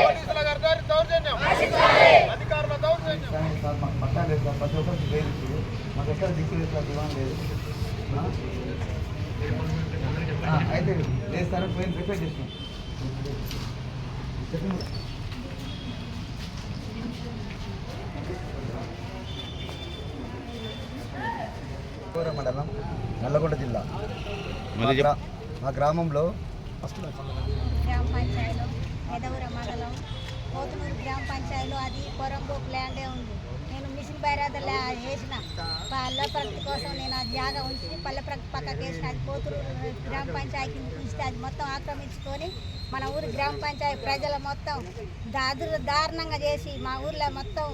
పోలీసుల గారి దౌర్జన్యం అధికారుల దౌర్జన్యం సార్ మాకు పట్టా లేదు సార్ ప్రతి ఒక్కరికి లేదు మాకు ఎక్కడ దిక్కు లేదు సార్ దివాన్ లేదు అయితే లేదు సార్ పోయి రిపేర్ చేసినాం చెప్పండి. మండలం నల్లగొండ జిల్లా మా మా గ్రామంలో గ్రామ పంచాయతీలో ఎదవుర మండలం పోతునూరు గ్రామ పంచాయతీలో అది పొరంబోకు ల్యాండే ఉంది. నేను మిషన్ బైరాద ల్యా వేసిన పల్లె ప్రకృతి కోసం నేను ఆ జాగా ఉంచి పల్లె ప్రకృతి పక్కకి వేసిన అది పోతునూరు గ్రామ పంచాయతీ ఇస్తే అది మొత్తం ఆక్రమించుకొని మన ఊరి గ్రామ పంచాయతీ ప్రజల మొత్తం దాదు దారుణంగా చేసి మా ఊర్లో మొత్తం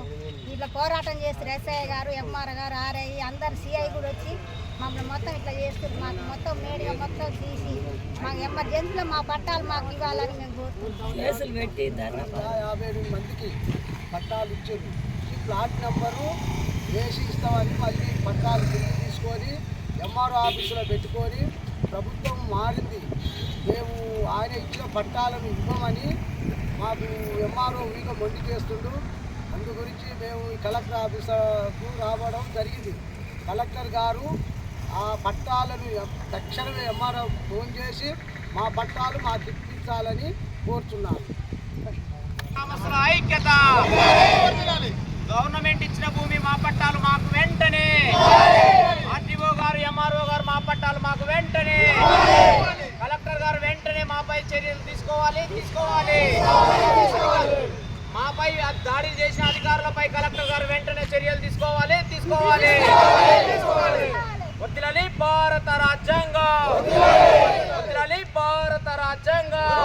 ఇట్లా పోరాటం చేస్తారు. ఎస్ఐ గారు ఎంఆర్ గారు ఆర్ఐ అందరు సిఐ కూడా వచ్చి మమ్మల్ని మొత్తం ఇట్లా చేస్తారు మాకు మొత్తం మీడియా మొత్తం తీసి మాకు ఎమర్జెన్సీలో మా పట్టాలు మాకు ఇవ్వాలని మేము కోరుకుంటున్నాం. యాభై ఎనిమిది మందికి పట్టాలు ఇచ్చారు. ప్లాట్ నెంబరు వేసి ఇస్తామని మళ్ళీ పట్టాలు తిరిగి తీసుకొని ఎంఆర్ఓ ఆఫీసులో పెట్టుకొని ప్రభుత్వం మారింది. మేము ఆయన ఇచ్చిన పట్టాలను ఇవ్వమని మాకు ఎంఆర్ఓ వీక మొండి చేస్తుండు. అందు గురించి మేము ఈ కలెక్టర్ ఆఫీసర్కు రావడం జరిగింది. కలెక్టర్ గారు ఆ పట్టాలను తక్షణమే ఎంఆర్ఓ ఫోన్ చేసి మా పట్టాలు మాకు ఇప్పించాలని కోరుతున్నాను ఐక్యత! గవర్నమెంట్ ఇచ్చిన భూమి మా పట్టాలు మాకు వెంటనే. ఆర్టీఓ గారు ఎంఆర్ఓ గారు మా పట్టాలు మాకు వెంటనే. కలెక్టర్ గారు వెంటనే మాపై చర్యలు తీసుకోవాలి తీసుకోవాలి. మాపై దాడి చేసిన అధికారులపై కలెక్టర్ గారు వెంటనే చర్యలు తీసుకోవాలి తీసుకోవాలి. వదిలాలి భారత రాజ్యాంగం. వదిలాలి భారత రాజ్యాంగం.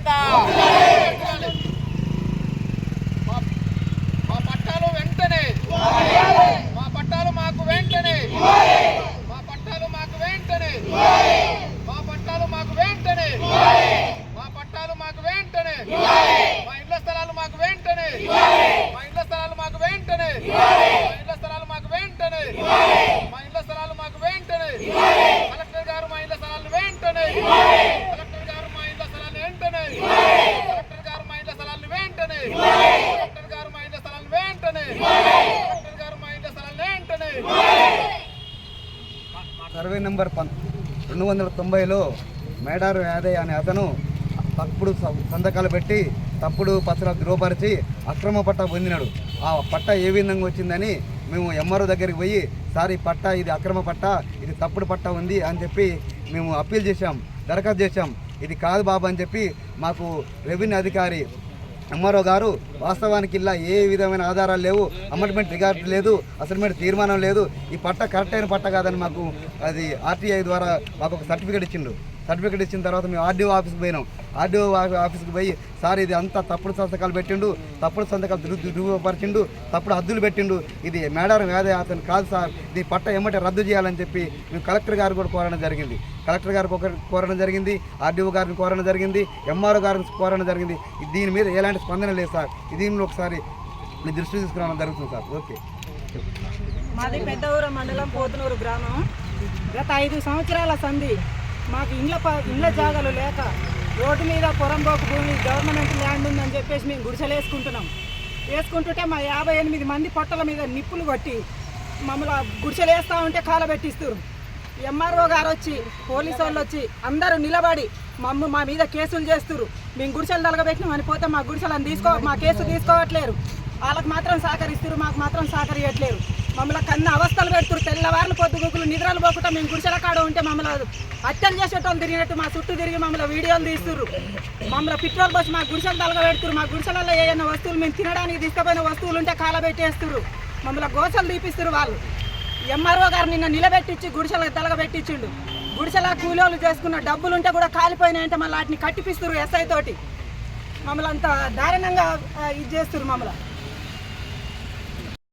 ఐక్యత మా పట్టాలు వెంటనే మా పట్టాలు మాకు వెంటనే మా పట్టాలు మాకు వెంటనే మా పట్టాలు మాకు వెంటనే మా పట్టాలు మాకు వెంటనే మా ఇళ్ళ స్థలాలు మాకు వెంటనే మా ఇళ్ళ స్థలాలు మాకు వెంటనే మా ఇళ్ళ స్థలాలు మాకు వెంటనే మా ఇళ్ళ స్థలాలు మాకు వెంటనే కలెక్టర్ గారు మా ఇళ్ళ స్థలాలు వెంటనే కలెక్టర్ గారు మా ఇళ్ళ స్థలాలు వెంటనే కలెక్టర్ గారు మా ఇళ్ళ స్థలాలు వెంటనే కలెక్టర్ గారు మా ఇళ్ళ స్థలాలు వెంటనే కలెక్టర్ గారు మా ఇళ్ళ స్థలాలు వెంటనే సర్వే నెంబర్ పన్ రెండు వందల తొంభైలో మేడారు యాదయ్య అనే అతను తప్పుడు స- సంతకాలు పెట్టి తప్పుడు పత్రాలు ధృవపరిచి అక్రమ పట్టా పొందినాడు. ఆ పట్ట ఏ విధంగా వచ్చిందని మేము ఎంఆర్ఓ దగ్గరికి పోయి సార్ ఈ పట్ట ఇది అక్రమ పట్ట ఇది తప్పుడు పట్ట ఉంది అని చెప్పి మేము అప్పీల్ చేశాం దరఖాస్తు చేశాం. ఇది కాదు బాబు అని చెప్పి మాకు రెవెన్యూ అధికారి అమ్మారావు గారు వాస్తవానికి ఇలా ఏ విధమైన ఆధారాలు లేవు అమెండ్మెంట్ రికార్డు లేదు అసైన్మెంట్ తీర్మానం లేదు. ఈ పట్ట కరెక్ట్ అయిన పట్ట కాదని మాకు అది ఆర్టీఐ ద్వారా మాకు ఒక సర్టిఫికేట్ ఇచ్చిండు. సర్టిఫికేట్ ఇచ్చిన తర్వాత మేము ఆర్డీఓ ఆఫీస్కి పోయినాం. ఆర్డీఓ ఆఫీస్కి పోయి సార్ ఇది అంతా తప్పుడు సంతకాలు పెట్టిండు తప్పుడు సంతకాలు ధృ- ధృవపరిచిండు తప్పుడు హద్దులు పెట్టిండు. ఇది మేడారం వ్యాధి అతను కాదు సార్. ఇది పట్ట ఎమ్మటే రద్దు చేయాలని చెప్పి మేము కలెక్టర్ గారు కూడా కోరడం జరిగింది. కలెక్టర్ గారికి ఒక కోరడం జరిగింది ఆర్డీఓ గారిని కోరడం జరిగింది ఎంఆర్ఓ గారిని కోరడం జరిగింది. దీని మీద ఎలాంటి స్పందన లేదు సార్. దీనిలో ఒకసారి మీ దృష్టి తీసుకురావడం జరుగుతుంది సార్. ఓకే. మాది పెద్దఊర మండలం పోతునూరు గ్రామం. గత ఐదు సంవత్సరాల సంధి మాకు ఇండ్ల ఇండ్ల జాగాలు లేక రోడ్డు మీద పొరంబోకు భూమి గవర్నమెంట్ ల్యాండ్ ఉందని చెప్పేసి మేము గుడిసెలు వేసుకుంటున్నాం. వేసుకుంటుంటే మా యాభై ఎనిమిది మంది పొట్టల మీద నిప్పులు కొట్టి మమ్మల్ని గుడిసెలు వేస్తూ ఉంటే కాలబెట్టిస్తారు ఎంఆర్ఓ గారు వచ్చి పోలీసు వాళ్ళు వచ్చి అందరూ నిలబడి మమ్మ మా మీద కేసులు చేస్తారు మేము గుడిసెలు తలగబెట్టినాం అని పోతే మా గుడిసెలను తీసుకో మా కేసు తీసుకోవట్లేరు. వాళ్ళకి మాత్రం సహకరిస్తారు మాకు మాత్రం సహకరియట్లేరు మమ్మల్ని కన్న అవస్థలు పెడుతున్నారు తెల్లవారులు పొద్దుగుకులు నిద్రలు పోకుండా మేము గుడిసెల కాడ ఉంటే మమ్మల్ని హత్యలు చేసేటోళ్ళు తిరిగినట్టు మా చుట్టూ తిరిగి మమ్మల్ని వీడియోలు తీస్తున్నారు మమ్మల్ని పెట్రోల్ బస్ మా గుడిసెలు తలగబెడుతున్నారు మా గుడిసెలలో ఏమైనా వస్తువులు మేము తినడానికి తీసుకుపోయిన వస్తువులు ఉంటే కాలబెట్టేస్తున్నారు మమ్మల్ని గోసలు తీపిస్తారు వాళ్ళు. ఎంఆర్ఓ గారు నిన్న నిలబెట్టించి గుడిసెల తలగబెట్టించిండు గుడిసెల కూలీలు చేసుకున్న డబ్బులు ఉంటే కూడా కాలిపోయినాయంటే మళ్ళీ వాటిని కట్టిపిస్తారు ఎస్ఐ తోటి. మమ్మల్ని అంత దారుణంగా ఇది చేస్తారు మమ్మల్ని.